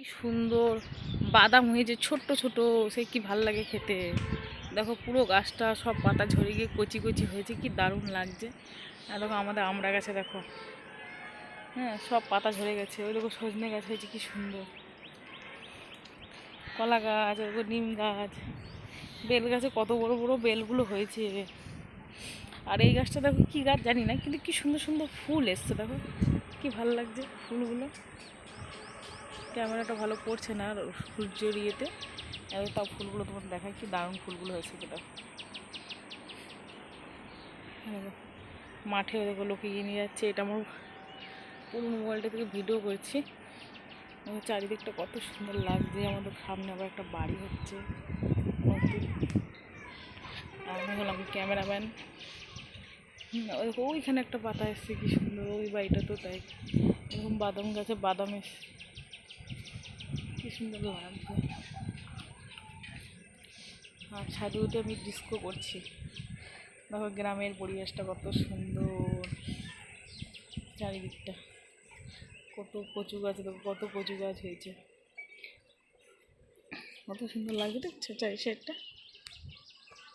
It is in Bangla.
কি সুন্দর বাদাম হয়েছে ছোট্ট ছোট সে কি ভালো লাগে খেতে। দেখো পুরো গাছটা সব পাতা ঝরে গিয়ে কচি কচি হয়েছে, কি দারুণ লাগছে। আর দেখো আমাদের আমড়া গাছে দেখো হ্যাঁ সব পাতা ঝরে গেছে, ওই দেখো সজনে গাছ হয়েছে, কি সুন্দর। কলা গাছ, ওই নিম গাছ, বেল গাছে কত বড় বড় বেলগুলো হয়েছে। আর এই গাছটা দেখো কি গাছ জানি না, কিন্তু কি সুন্দর সুন্দর ফুল এসছে, দেখো, কি ভালো লাগছে ফুলগুলো। ক্যামেরাটা ভালো পড়ছে না সূর্যের ইয়েতে। তাও ফুলগুলো তোমার দেখায় কি দারুণ ফুলগুলো হয়েছে সেটা মাঠে দেখো লোকে গিয়ে নিয়ে যাচ্ছে। এটা আমার পুরো মোবাইলটা থেকে ভিডিও করছি। চারিদিকটা কত সুন্দর লাগছে। আমাদের সামনে আবার একটা বাড়ি হচ্ছে। আমি হলাম ক্যামেরাম্যান। ওই ওইখানে একটা পাতা এসছে, কি সুন্দর। ওই বাড়িটা তো তাই। এরকম বাদাম গাছে বাদাম এসছে। সুন্দর লাগবে আর ছাদে উঠে আমি ডিস্কো করছি। দেখো গ্রামের পরিবেশটা কত সুন্দর, চারিদিকটা। কত কচু গাছ, দেখো কত কচু গাছ হয়েছে। কত সুন্দর লাগছে দেখছ চাই সাইডটা